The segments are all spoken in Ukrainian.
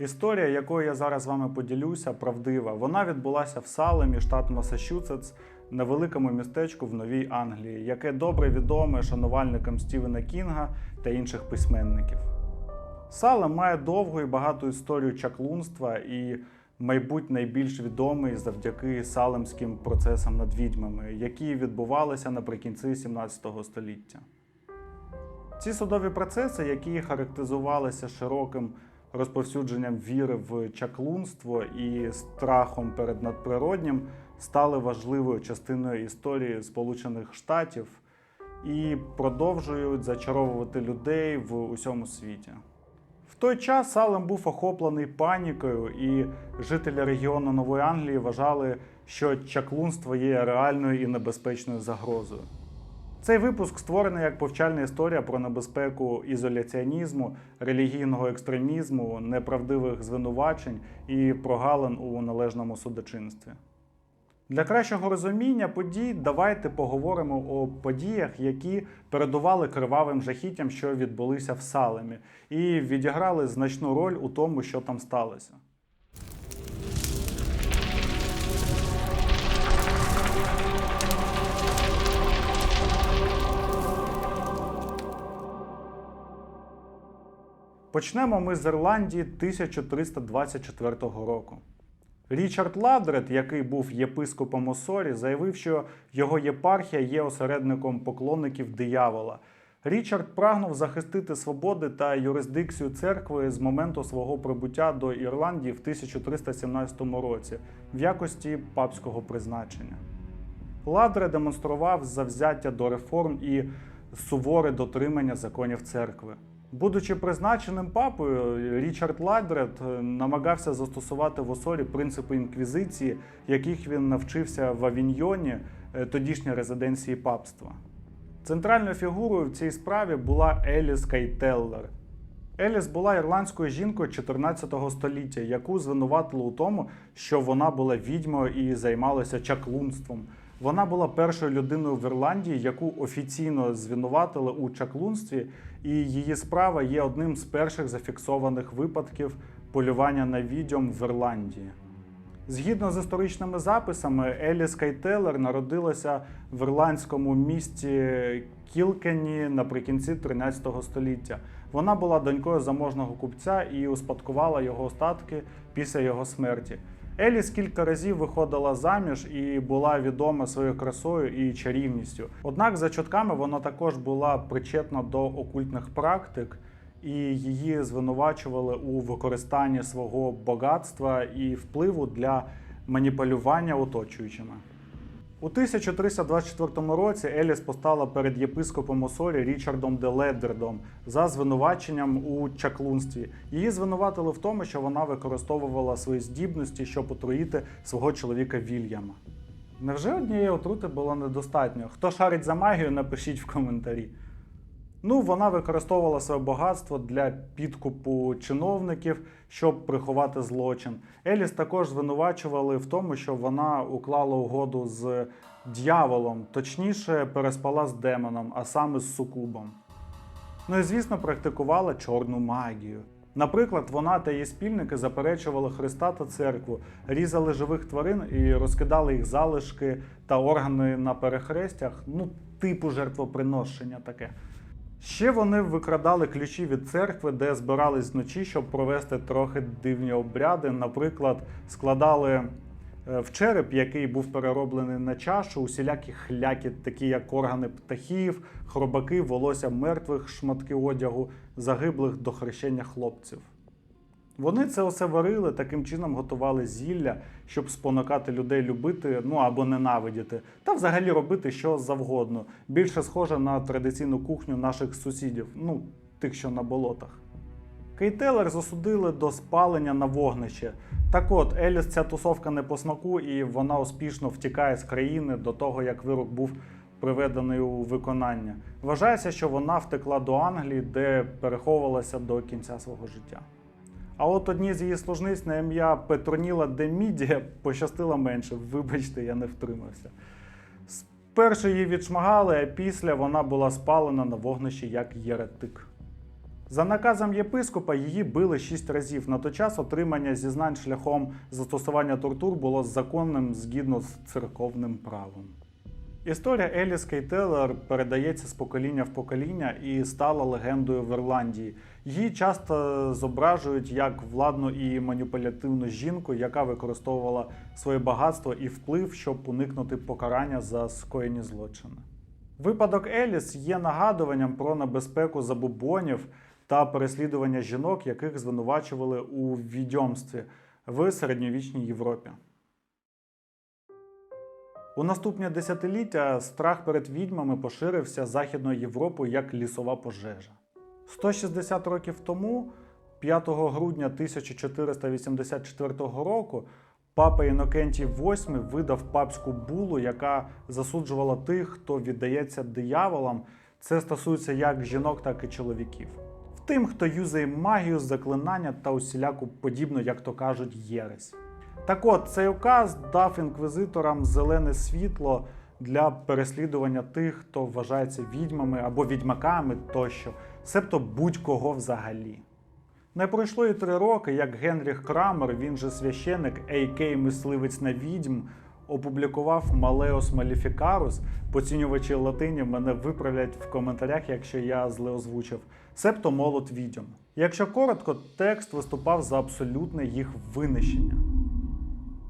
Історія, якою я зараз з вами поділюся, правдива. Вона відбулася в Салемі, штат Масачусетс, невеликому містечку в Новій Англії, яке добре відоме шанувальникам Стівена Кінга та інших письменників. Салем має довгу і багату історію чаклунства і, мабуть, найбільш відомий завдяки салемським процесам над відьмами, які відбувалися наприкінці 17 століття. Ці судові процеси, які характеризувалися широким розповсюдженням віри в чаклунство і страхом перед надприроднім, стали важливою частиною історії Сполучених Штатів і продовжують зачаровувати людей в усьому світі. В той час Салем був охоплений панікою, і жителі регіону Нової Англії вважали, що чаклунство є реальною і небезпечною загрозою. Цей випуск створений як повчальна історія про небезпеку ізоляціонізму, релігійного екстремізму, неправдивих звинувачень і прогалин у належному судочинстві. Для кращого розуміння подій давайте поговоримо о подіях, які передували кривавим жахіттям, що відбулися в Салемі, і відіграли значну роль у тому, що там сталося. Почнемо ми з Ірландії 1324 року. Річард Ладред, який був єпископом Осорі, заявив, що його єпархія є осередником поклонників диявола. Річард прагнув захистити свободи та юрисдикцію церкви з моменту свого прибуття до Ірландії в 1317 році в якості папського призначення. Ладре демонстрував завзяття до реформ і суворе дотримання законів церкви. Будучи призначеним папою, Річард Ладред намагався застосувати в Осорі принципи інквізиції, яких він навчився в Авіньйоні, е, тодішній резиденції папства. Центральною фігурою в цій справі була Еліс Кайтеллер. Еліс була ірландською жінкою 14 століття, яку звинуватили у тому, що вона була відьмою і займалася чаклунством. Вона була першою людиною в Ірландії, яку офіційно звинуватили у чаклунстві, і її справа є одним з перших зафіксованих випадків полювання на відьом в Ірландії. Згідно з історичними записами, Еліс Кайтелер народилася в ірландському місті Кілкені наприкінці 13 століття. Вона була донькою заможного купця і успадкувала його остатки після його смерті. Еліс кілька разів виходила заміж і була відома своєю красою і чарівністю. Однак, за чутками, вона також була причетна до окультних практик, і її звинувачували у використанні свого багатства і впливу для маніпулювання оточуючими. У 1324 році Еліс постала перед єпископом Осорі Річардом де Ледердом за звинуваченням у чаклунстві. Її звинуватили в тому, що вона використовувала свої здібності, щоб отруїти свого чоловіка Вільяма. Невже однієї отрути було недостатньо? Хто шарить за магію, напишіть в коментарі. Ну, вона використовувала своє багатство для підкупу чиновників, щоб приховати злочин. Еліс також звинувачували в тому, що вона уклала угоду з дьяволом, точніше, переспала з демоном, а саме з сукубом. Ну і звісно, практикувала чорну магію. Наприклад, вона та її спільники заперечували Христа та церкву, різали живих тварин і розкидали їх залишки та органи на перехрестях, ну, типу жертвоприношення таке. Ще вони викрадали ключі від церкви, де збирались вночі, щоб провести трохи дивні обряди. Наприклад, складали е, в череп, який був перероблений на чашу, усілякі хляки, такі як органи птахів, хробаки, волосся мертвих, шматки одягу, загиблих до хрещення хлопців. Вони це усе варили, таким чином готували зілля, щоб спонукати людей любити, ну або ненавидіти, та взагалі робити що завгодно. Більше схоже на традиційну кухню наших сусідів, ну тих, що на болотах. Кейтелер засудили до спалення на вогнище. Так от, Еліс ця тусовка не по смаку, і вона успішно втікає з країни до того, як вирок був приведений у виконання. Вважається, що вона втекла до Англії, де переховувалася до кінця свого життя. А от одній з її служниць на ім'я Петроніла де Мідія пощастило менше. Вибачте, я не втримався. Спершу її відшмагали, а після вона була спалена на вогнищі як єретик. За наказом єпископа її били шість разів. На той час отримання зізнань шляхом застосування тортур було законним згідно з церковним правом. Історія Еліс Кейтелер передається з покоління в покоління і стала легендою в Ірландії. Її часто зображують як владну і маніпулятивну жінку, яка використовувала своє багатство і вплив, щоб уникнути покарання за скоєні злочини. Випадок Еліс є нагадуванням про небезпеку забубонів та переслідування жінок, яких звинувачували у відьомстві в середньовічній Європі. У наступні десятиліття страх перед відьмами поширився Західною Європою як лісова пожежа. 160 років тому, 5 грудня 1484 року, папа Інокентій VIII видав папську булу, яка засуджувала тих, хто віддається дияволам. Це стосується як жінок, так і чоловіків. В тим, хто юзає магію, заклинання та усіляку подібну, як то кажуть, єресь. Так от, цей указ дав інквізиторам зелене світло для переслідування тих, хто вважається відьмами або відьмаками тощо, себто будь-кого взагалі. Не пройшло і три роки, як Генріх Крамер, він же священик, а.к. мисливець на відьм, опублікував Малеос Маліфікарус. Поцінювачі латині мене виправлять в коментарях, якщо я зле озвучив, себто молот відьом. Якщо коротко, текст виступав за абсолютне їх винищення.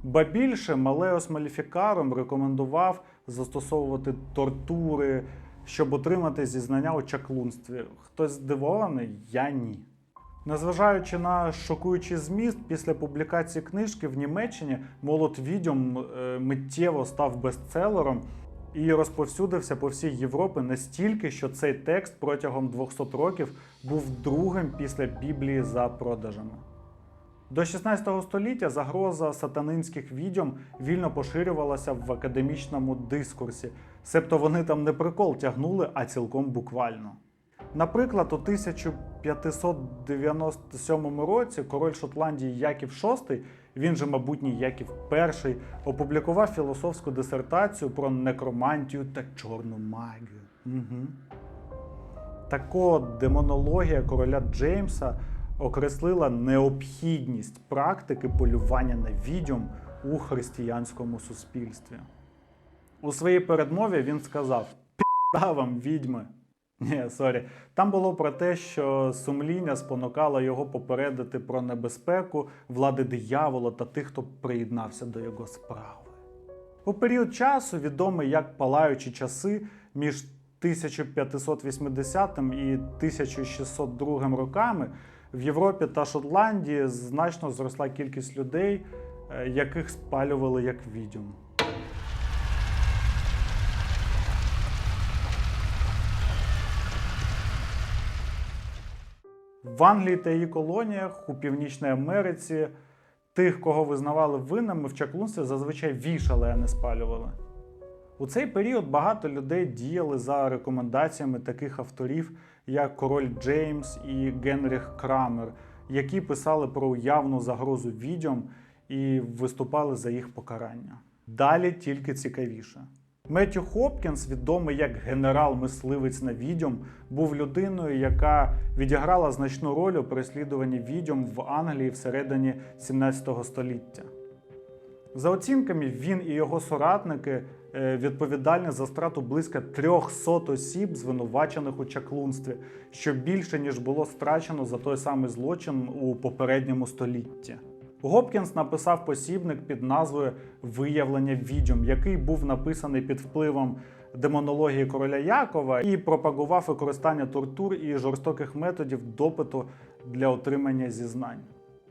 Ба більше Малеос Маліфікарум рекомендував застосовувати тортури, щоб отримати зізнання у чаклунстві. Хтось здивований? Я ні. Незважаючи на шокуючий зміст, після публікації книжки в Німеччині молот відьом е, миттєво став бестселером і розповсюдився по всій Європі настільки, що цей текст протягом 200 років був другим після Біблії за продажами. До 16 століття загроза сатанинських відьом вільно поширювалася в академічному дискурсі, себто вони там не прикол тягнули, а цілком буквально. Наприклад, у 1597 році король Шотландії Яків VI, він же мабутній Яків І, опублікував філософську дисертацію про некромантію та чорну магію. Угу. Так от демонологія короля Джеймса окреслила необхідність практики полювання на відьом у християнському суспільстві. У своїй передмові він сказав: Пі***да вам відьми. Ні, сорі. Там було про те, що сумління спонукало його попередити про небезпеку влади диявола та тих, хто приєднався до його справи. У період часу, відомий як палаючі часи між 1580 і 1602 роками, в Європі та Шотландії значно зросла кількість людей, е, яких спалювали як відьом. В Англії та її колоніях у Північній Америці тих, кого визнавали винними в чаклунстві, зазвичай вішали, а не спалювали. У цей період багато людей діяли за рекомендаціями таких авторів, як король Джеймс і Генріх Крамер, які писали про уявну загрозу відьом і виступали за їх покарання. Далі тільки цікавіше. Меттю Хопкінс, відомий як генерал-мисливець на відьом, був людиною, яка відіграла значну роль у переслідуванні відьом в Англії всередині 17 століття. За оцінками, він і його соратники е, відповідальні за страту близько 300 осіб, звинувачених у чаклунстві, що більше ніж було страчено за той самий злочин у попередньому столітті. Гопкінс написав посібник під назвою Виявлення відьом, який був написаний під впливом демонології короля Якова і пропагував використання тортур і жорстоких методів допиту для отримання зізнань.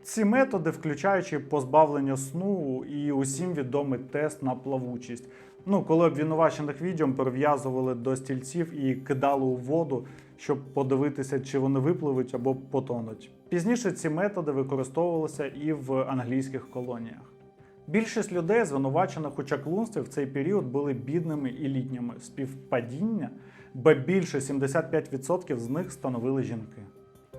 Ці методи, включаючи позбавлення сну і усім відомий тест на плавучість. Ну, коли обвинувачених відьом перев'язували до стільців і кидали у воду, щоб подивитися, чи вони випливуть або потонуть. Пізніше ці методи використовувалися і в англійських колоніях. Більшість людей, звинувачених у чаклунстві в цей період, були бідними і літніми. Співпадіння, бо більше 75% з них становили жінки.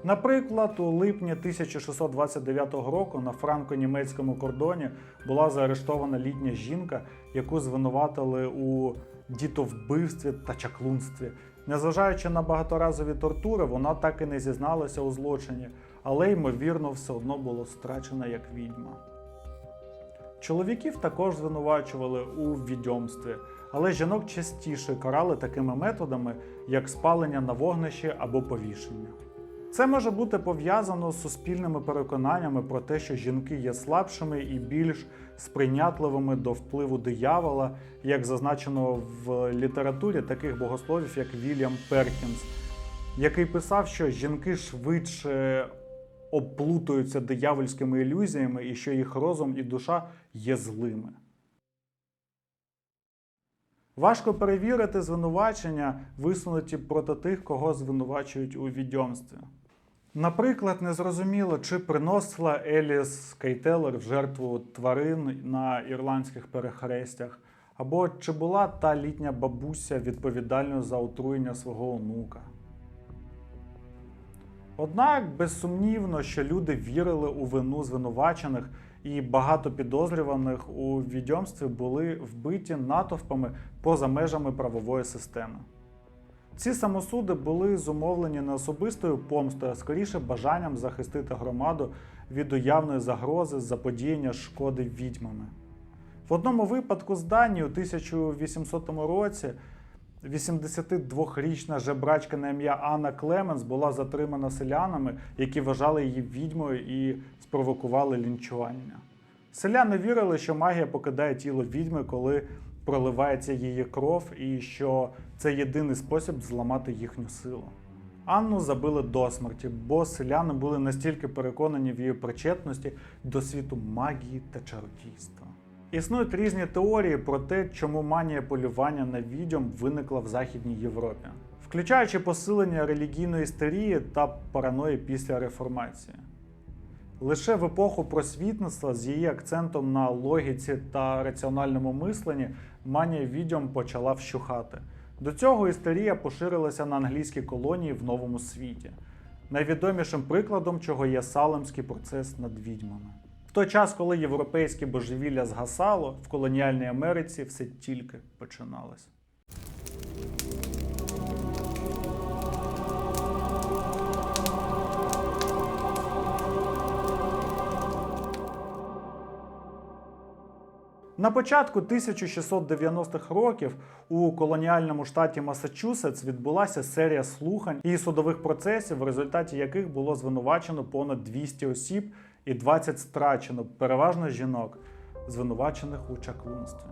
Наприклад, у липні 1629 року на франко-німецькому кордоні була заарештована літня жінка, яку звинуватили у дітовбивстві та чаклунстві. Незважаючи на багаторазові тортури, вона так і не зізналася у злочині, але ймовірно все одно було страчена як відьма. Чоловіків також звинувачували у відьомстві, але жінок частіше карали такими методами, як спалення на вогнищі або повішення. Це може бути пов'язано з суспільними переконаннями про те, що жінки є слабшими і більш сприйнятливими до впливу диявола, як зазначено в літературі таких богословів, як Вільям Перкінс, який писав, що жінки швидше обплутуються диявольськими ілюзіями і що їх розум і душа є злими. Важко перевірити звинувачення, висунуті проти тих, кого звинувачують у відьомстві. Наприклад, незрозуміло, чи приносила Еліс Кейтелер в жертву тварин на ірландських перехрестях, або чи була та літня бабуся відповідальною за отруєння свого онука. Однак безсумнівно, що люди вірили у вину звинувачених, і багато підозрюваних у відьомстві були вбиті натовпами поза межами правової системи. Ці самосуди були зумовлені не особистою помстою, а скоріше бажанням захистити громаду від уявної загрози заподіяння шкоди відьмами. В одному випадку з Данії у 1800 році 82-річна жебрачка на ім'я Анна Клеменс була затримана селянами, які вважали її відьмою і спровокували лінчування. Селяни вірили, що магія покидає тіло відьми, коли проливається її кров, і що це єдиний спосіб зламати їхню силу. Анну забили до смерті, бо селяни були настільки переконані в її причетності до світу магії та чародійства. Існують різні теорії про те, чому манія полювання на відьом виникла в Західній Європі, включаючи посилення релігійної істерії та параної після реформації. Лише в епоху просвітництва з її акцентом на логіці та раціональному мисленні манія відьом почала вщухати. До цього істерія поширилася на англійські колонії в новому світі. Найвідомішим прикладом чого є салемський процес над відьмами. В той час, коли європейське божевілля згасало, в колоніальній Америці все тільки починалось. На початку 1690-х років у колоніальному штаті Масачусетс відбулася серія слухань і судових процесів, в результаті яких було звинувачено понад 200 осіб і 20 страчено, переважно жінок, звинувачених у чаклунстві.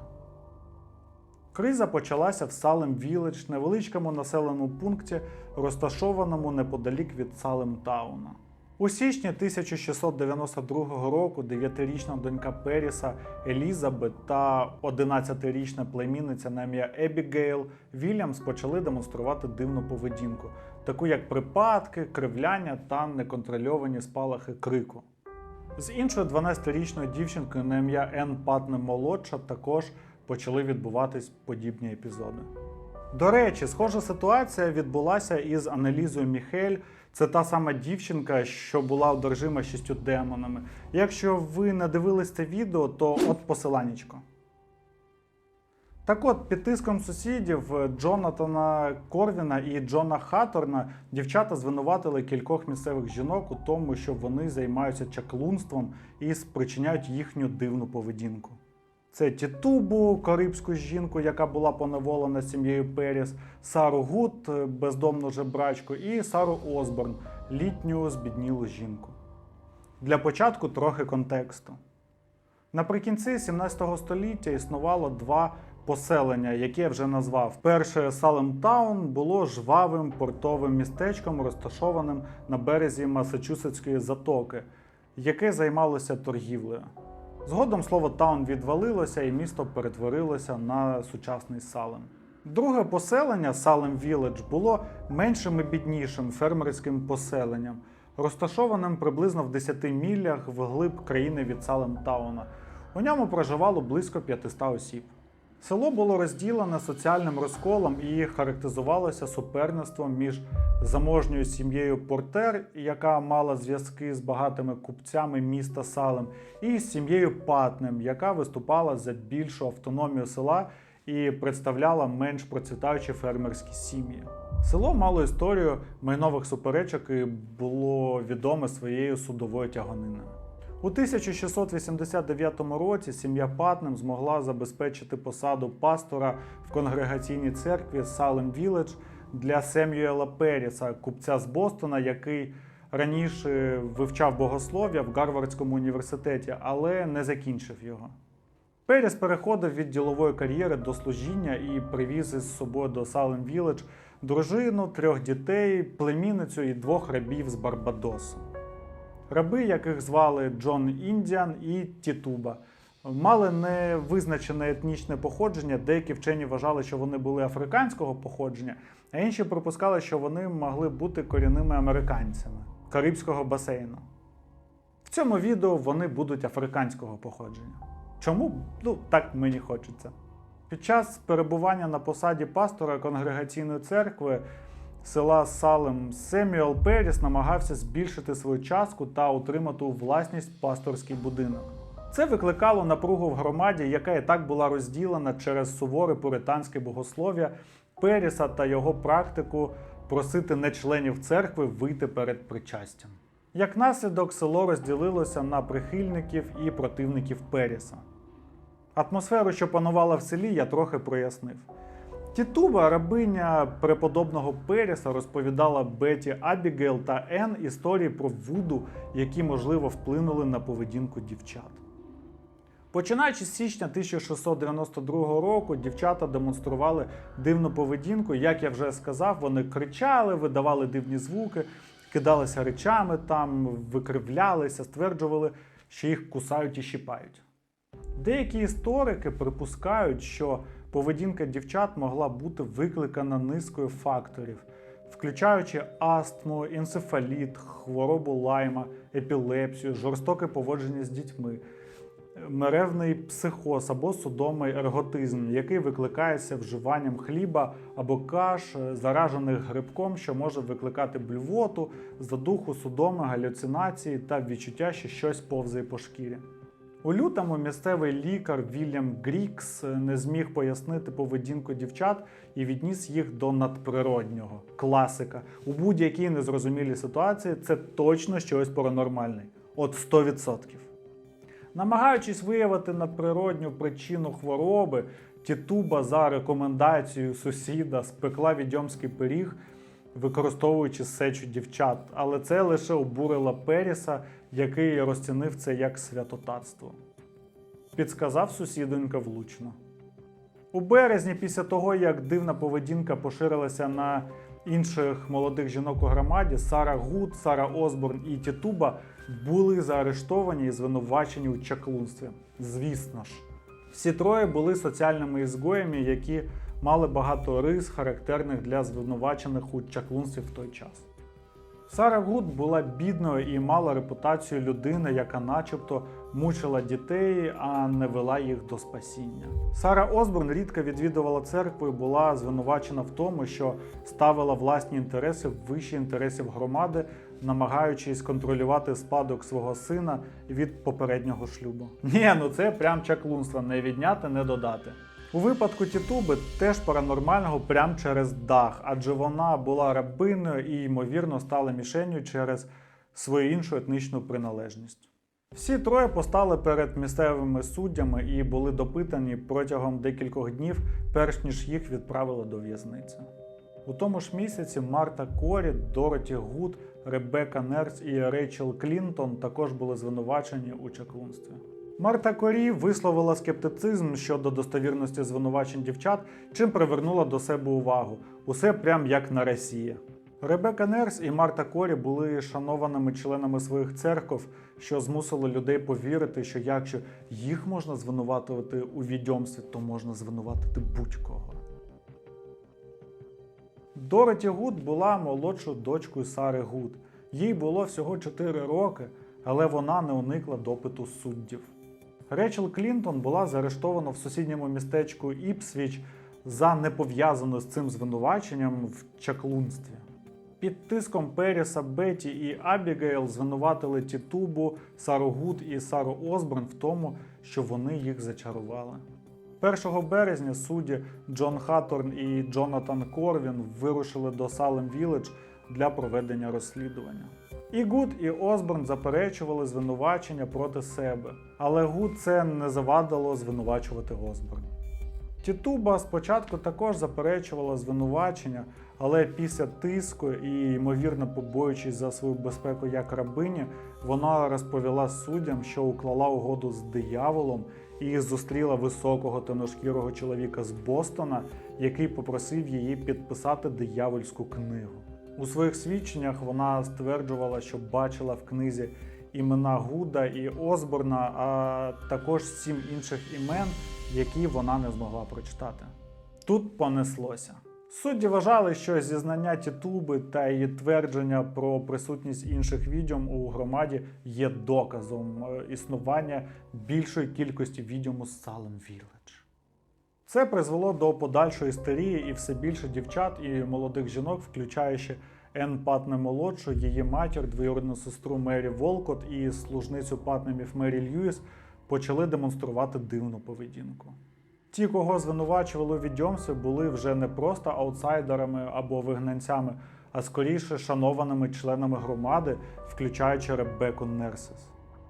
Криза почалася в Салем Віледж, невеличкому населеному пункті, розташованому неподалік від Салем Тауна. У січні 1692 року 9-річна донька Періса Елізабет та 11-річна племінниця на ім'я Ебігейл Вільямс почали демонструвати дивну поведінку, таку як припадки, кривляння та неконтрольовані спалахи крику. З іншою 12-річною дівчинкою на ім'я Енн Патне молодша також почали відбуватись подібні епізоди. До речі, схожа ситуація відбулася із Аналізою Міхель. Це та сама дівчинка, що була одержима шістю демонами. Якщо ви не дивились це відео, то от посиланнячко. Так от, під тиском сусідів Джонатана Корвіна і Джона Хаторна дівчата звинуватили кількох місцевих жінок у тому, що вони займаються чаклунством і спричиняють їхню дивну поведінку. Це Тітубу, карибську жінку, яка була поневолена сім'єю Періс, Сару Гуд, бездомну жебрачку, і Сару Осборн, літню збіднілу жінку. Для початку трохи контексту. Наприкінці 17 століття існувало два поселення, які я вже назвав. Перше Салемтаун було жвавим портовим містечком, розташованим на березі Масачусетської затоки, яке займалося торгівлею. Згодом слово таун відвалилося і місто перетворилося на сучасний Салем. Друге поселення Салем Віледж було меншим і біднішим фермерським поселенням, розташованим приблизно в 10 мілях вглиб країни від Салем Тауна. У ньому проживало близько 500 осіб. Село було розділене соціальним розколом і характеризувалося суперництвом між заможньою сім'єю Портер, яка мала зв'язки з багатими купцями міста Салем, і сім'єю Патнем, яка виступала за більшу автономію села і представляла менш процвітаючі фермерські сім'ї. Село мало історію майнових суперечок і було відоме своєю судовою тяганиною. У 1689 році сім'я Патнем змогла забезпечити посаду пастора в конгрегаційній церкві Салем Віледж для Семюела Періса, купця з Бостона, який раніше вивчав богослов'я в Гарвардському університеті, але не закінчив його. Періс переходив від ділової кар'єри до служіння і привіз із собою до Салем Віледж дружину, трьох дітей, племінницю і двох рабів з Барбадосу. Раби, яких звали Джон Індіан і Тітуба, мали невизначене етнічне походження. Деякі вчені вважали, що вони були африканського походження, а інші припускали, що вони могли бути корінними американцями Карибського басейну. В цьому відео вони будуть африканського походження. Чому? Ну, так мені хочеться. Під час перебування на посаді пастора конгрегаційної церкви села Салем Семюел Періс намагався збільшити свою частку та утримати у власність пасторський будинок. Це викликало напругу в громаді, яка і так була розділена через суворе пуританське богослов'я Періса та його практику просити нечленів церкви вийти перед причастям. Як наслідок, село розділилося на прихильників і противників Періса. Атмосферу, що панувала в селі, я трохи прояснив. Тітуба, рабиня преподобного Періса, розповідала Беті Абігейл та Ен історії про Вуду, які, можливо, вплинули на поведінку дівчат. Починаючи з січня 1692 року, дівчата демонстрували дивну поведінку. Як я вже сказав, вони кричали, видавали дивні звуки, кидалися речами там, викривлялися, стверджували, що їх кусають і щіпають. Деякі історики припускають, що поведінка дівчат могла бути викликана низкою факторів, включаючи астму, енцефаліт, хворобу лайма, епілепсію, жорстоке поводження з дітьми, меревний психоз або судомий ерготизм, який викликається вживанням хліба або каш, заражених грибком, що може викликати блювоту, задуху, судоми, галюцинації та відчуття, що щось повзає по шкірі. У лютому місцевий лікар Вільям Грікс не зміг пояснити поведінку дівчат і відніс їх до надприроднього. Класика. У будь-якій незрозумілій ситуації це точно щось паранормальне. От 100%. Намагаючись виявити надприродню причину хвороби, Тітуба за рекомендацією сусіда спекла відьомський пиріг, використовуючи сечу дівчат, але це лише обурило Періса, який розцінив це як святотатство. Підсказав сусідонька влучно. У березні, після того, як дивна поведінка поширилася на інших молодих жінок у громаді, Сара Гуд, Сара Осборн і Тітуба були заарештовані і звинувачені у чаклунстві. Звісно ж, всі троє були соціальними ізгоями, які мали багато рис, характерних для звинувачених у чаклунстві в той час. Сара Гуд була бідною і мала репутацію людини, яка начебто мучила дітей, а не вела їх до спасіння. Сара Осборн рідко відвідувала церкву і була звинувачена в тому, що ставила власні інтереси вище інтересів громади, намагаючись контролювати спадок свого сина від попереднього шлюбу. Ні, ну це прям чаклунство, не відняти, не додати. У випадку Тітуби теж паранормального прям через дах, адже вона була рабиною і, ймовірно, стала мішенню через свою іншу етнічну приналежність. Всі троє постали перед місцевими суддями і були допитані протягом декількох днів, перш ніж їх відправили до в'язниці. У тому ж місяці Марта Корі, Дороті Гуд, Ребекка Нерс і Рейчел Клінтон також були звинувачені у чаклунстві. Марта Корі висловила скептицизм щодо достовірності звинувачень дівчат, чим привернула до себе увагу. Усе прям як на Росії. Ребека Нерс і Марта Корі були шанованими членами своїх церков, що змусило людей повірити, що якщо їх можна звинуватувати у відьомстві, то можна звинуватити будь-кого. Дороті Гуд була молодшою дочкою Сари Гуд. Їй було всього 4 роки, але вона не уникла допиту суддів. Речел Клінтон була заарештована в сусідньому містечку Іпсвіч за непов'язаною з цим звинуваченням в чаклунстві. Під тиском Періса, Беті і Абігейл звинуватили Тітубу, Сару Гуд і Сару Осборн в тому, що вони їх зачарували. 1 березня судді Джон Хатторн і Джонатан Корвін вирушили до Салем Вілледж для проведення розслідування. І Гуд, і Осборн заперечували звинувачення проти себе, але Гуд це не завадило звинувачувати Осборн. Тітуба спочатку також заперечувала звинувачення, але після тиску і, ймовірно, побоюючись за свою безпеку як рабині, вона розповіла суддям, що уклала угоду з дияволом і зустріла високого темношкірого чоловіка з Бостона, який попросив її підписати диявольську книгу. У своїх свідченнях вона стверджувала, що бачила в книзі імена Гуда і Осборна, а також сім інших імен, які вона не змогла прочитати. Тут понеслося. Судді вважали, що зізнання Тітуби та її твердження про присутність інших відьом у громаді є доказом е, існування більшої кількості відьом у Салем Вілледж. Це призвело до подальшої істерії і все більше дівчат і молодих жінок, включаючи Енн Патне молодшу, її матір, двоюрідну сестру Мері Волкот і служницю Патнемів Мері Льюіс, почали демонструвати дивну поведінку. Ті, кого звинувачували у були вже не просто аутсайдерами або вигнанцями, а скоріше шанованими членами громади, включаючи Ребекку Нерсес.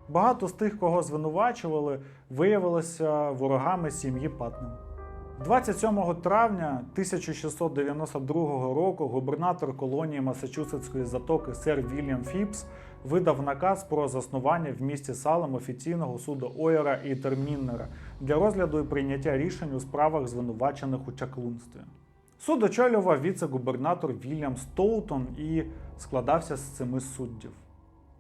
Багато з тих, кого звинувачували, виявилися ворогами сім'ї Патнем. 27 травня 1692 року губернатор колонії Масачусетської затоки сер Вільям Фіпс видав наказ про заснування в місті Салем офіційного суду Ойера і Терміннера для розгляду і прийняття рішень у справах звинувачених у чаклунстві. Суд очолював віце-губернатор Вільям Стоутон і складався з семи суддів.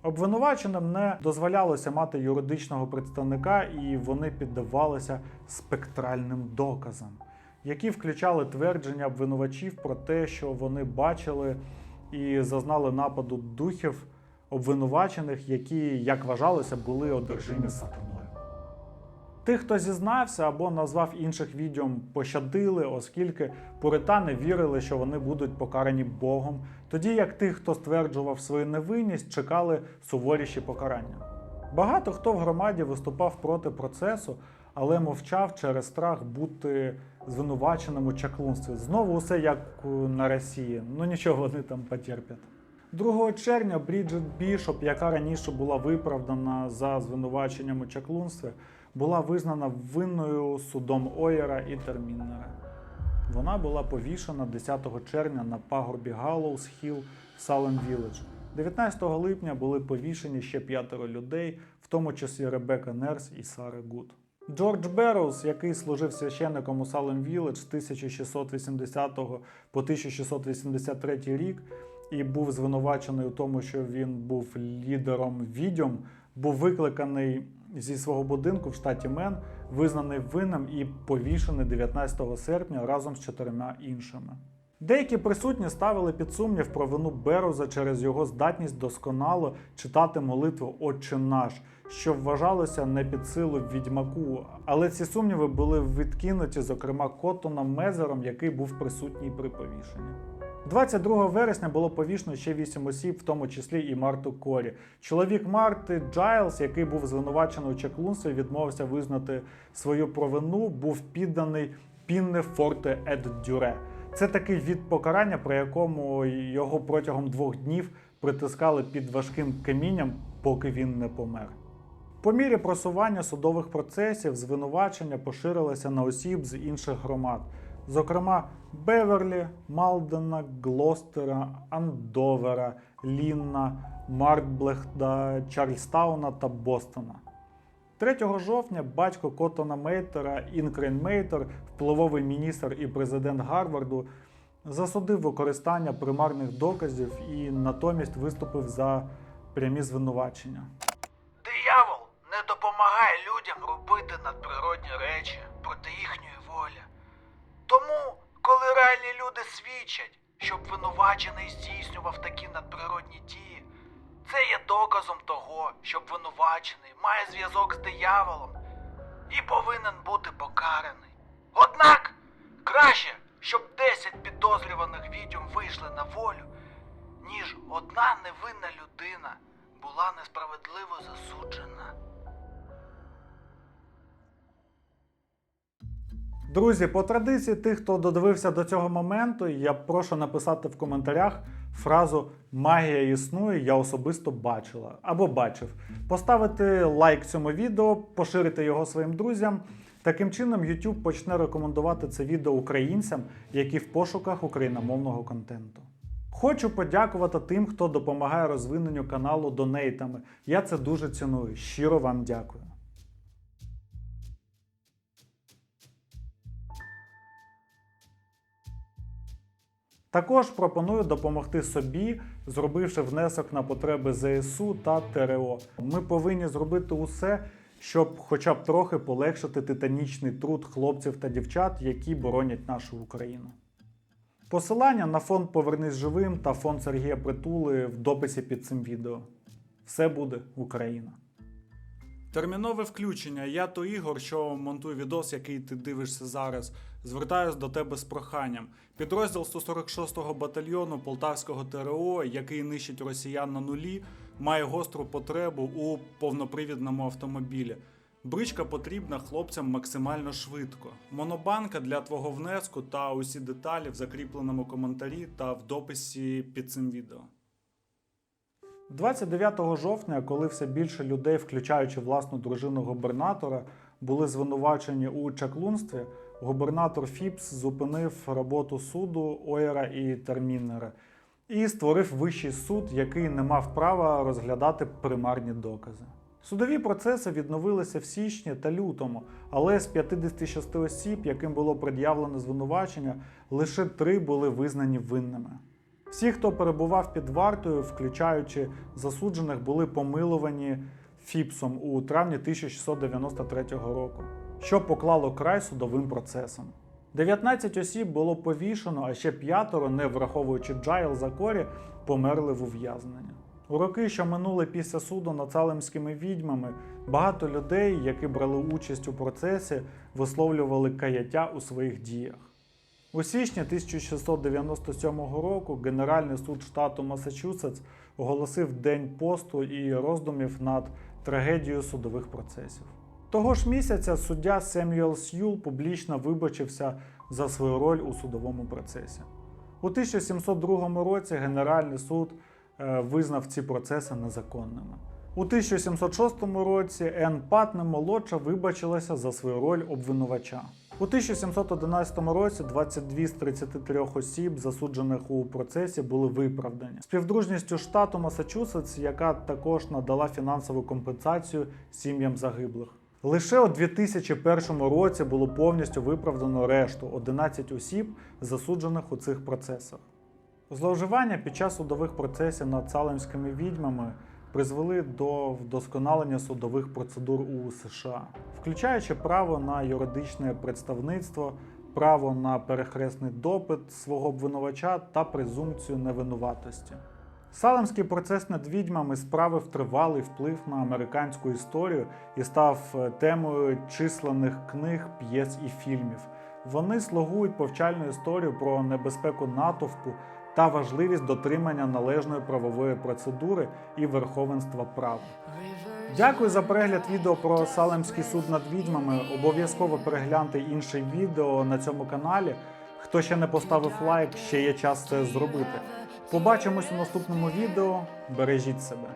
Обвинуваченим не дозволялося мати юридичного представника, і вони піддавалися спектральним доказам, які включали твердження обвинувачів про те, що вони бачили і зазнали нападу духів обвинувачених, які, як вважалося, були одержимі сатаною. Тих, хто зізнався або назвав інших відьом, пощадили, оскільки пуритани вірили, що вони будуть покарані Богом, тоді як тих, хто стверджував свою невинність, чекали суворіші покарання. Багато хто в громаді виступав проти процесу, але мовчав через страх бути звинуваченим у чаклунстві. Знову усе як на Росії. Ну нічого вони там потерпять. 2 червня Бріджит Бішоп, яка раніше була виправдана за звинуваченням у чаклунстві, була визнана винною судом Оєра і Терміннера. Вона була повішена 10 червня на пагорбі Галлоус Хіл в Салем Вілледж. 19 липня були повішені ще п'ятеро людей, в тому числі Ребека Нерс і Сара Гуд. Джордж Берроуз, який служив священником у Салем Вілледж з 1680 по 1683 рік, і був звинувачений у тому, що він був лідером відьом, був викликаний зі свого будинку в штаті Мен, визнаний винним і повішений 19 серпня разом з чотирма іншими. Деякі присутні ставили під сумнів про вину Бероза через його здатність досконало читати молитву Отче наш, що вважалося не під силу відьмаку. Але ці сумніви були відкинуті, зокрема, Коттоном Мезером, який був присутній при повішенні. 22 вересня було повішено ще 8 осіб, в тому числі і Марту Корі. Чоловік Марти Джайлс, який був звинувачений у чаклунстві, відмовився визнати свою провину, був підданий пінне форте Ед Дюре. Це такий від покарання, при якому його протягом двох днів притискали під важким камінням, поки він не помер. По мірі просування судових процесів звинувачення поширилося на осіб з інших громад, зокрема Беверлі, Малдена, Глостера, Андовера, Лінна, Мартблехда, Чарльстауна та Бостона. 3 жовтня батько Коттона Мейтера Інкрейн Мейтер, впливовий міністр і президент Гарварду, засудив використання примарних доказів і натомість виступив за прямі звинувачення. Диявол не допомагає людям робити надприродні речі проти їхньої волі. Тому, коли реальні люди свідчать, що обвинувачений здійснював такі надприродні дії, це є доказом того, що обвинувачений має зв'язок з дияволом і повинен бути покараний. Однак краще, щоб 10 підозрюваних відьом вийшли на волю, ніж одна невинна людина була несправедливо засуджена. Друзі, по традиції, тих, хто додивився до цього моменту, я прошу написати в коментарях фразу Магія існує, я особисто бачила або бачив. Поставити лайк цьому відео, поширити його своїм друзям. Таким чином, YouTube почне рекомендувати це відео українцям, які в пошуках україномовного контенту. Хочу подякувати тим, хто допомагає розвиненню каналу донейтами. Я це дуже ціную. Щиро вам дякую. Також пропоную допомогти собі, зробивши внесок на потреби ЗСУ та ТРО. Ми повинні зробити усе, щоб хоча б трохи полегшити титанічний труд хлопців та дівчат, які боронять нашу Україну. Посилання на фонд Повернись живим та фонд Сергія Притули в дописі під цим відео. Все буде Україна. Термінове включення. Я то Ігор, що монтую відос, який ти дивишся зараз. Звертаюсь до тебе з проханням. Підрозділ 146-го батальйону Полтавського ТРО, який нищить росіян на нулі, має гостру потребу у повнопривідному автомобілі. Бричка потрібна хлопцям максимально швидко. Монобанка для твого внеску та усі деталі в закріпленому коментарі та в дописі під цим відео. 29 жовтня, коли все більше людей, включаючи власну дружину губернатора, були звинувачені у чаклунстві, губернатор Фіпс зупинив роботу суду Ойера і Термінера і створив вищий суд, який не мав права розглядати примарні докази. Судові процеси відновилися в січні та лютому, але з 56 осіб, яким було пред'явлено звинувачення, лише три були визнані винними. Всі, хто перебував під вартою, включаючи засуджених, були помилувані Фіпсом у травні 1693 року, що поклало край судовим процесам. 19 осіб було повішено, а ще п'ятеро, не враховуючи Джайл Закорі, померли в ув'язненні. У роки, що минули після суду над салемськими відьмами, багато людей, які брали участь у процесі, висловлювали каяття у своїх діях. У січні 1697 року Генеральний суд штату Масачусетс оголосив День посту і роздумів над трагедією судових процесів. Того ж місяця суддя Семюел С'юл публічно вибачився за свою роль у судовому процесі. У 1702 році Генеральний суд е, визнав ці процеси незаконними. У 1706 році Енн Патне молодша вибачилася за свою роль обвинувача. У 1711 році 22 з 33 осіб, засуджених у процесі, були виправдані. Співдружністю штату Масачусетс, яка також надала фінансову компенсацію сім'ям загиблих. Лише у 2001 році було повністю виправдано решту 11 осіб, засуджених у цих процесах. Зловживання під час судових процесів над салемськими відьмами призвели до вдосконалення судових процедур у США, включаючи право на юридичне представництво, право на перехресний допит свого обвинувача та презумпцію невинуватості. Салемський процес над відьмами справив тривалий вплив на американську історію і став е, темою численних книг, п'єс і фільмів. Вони слугують повчальну історію про небезпеку натовпу та важливість дотримання належної правової процедури і верховенства права. Дякую за перегляд відео про Салемський суд над відьмами. Обов'язково перегляньте інше відео на цьому каналі. Хто ще не поставив лайк, ще є час це зробити. Побачимось у наступному відео. Бережіть себе.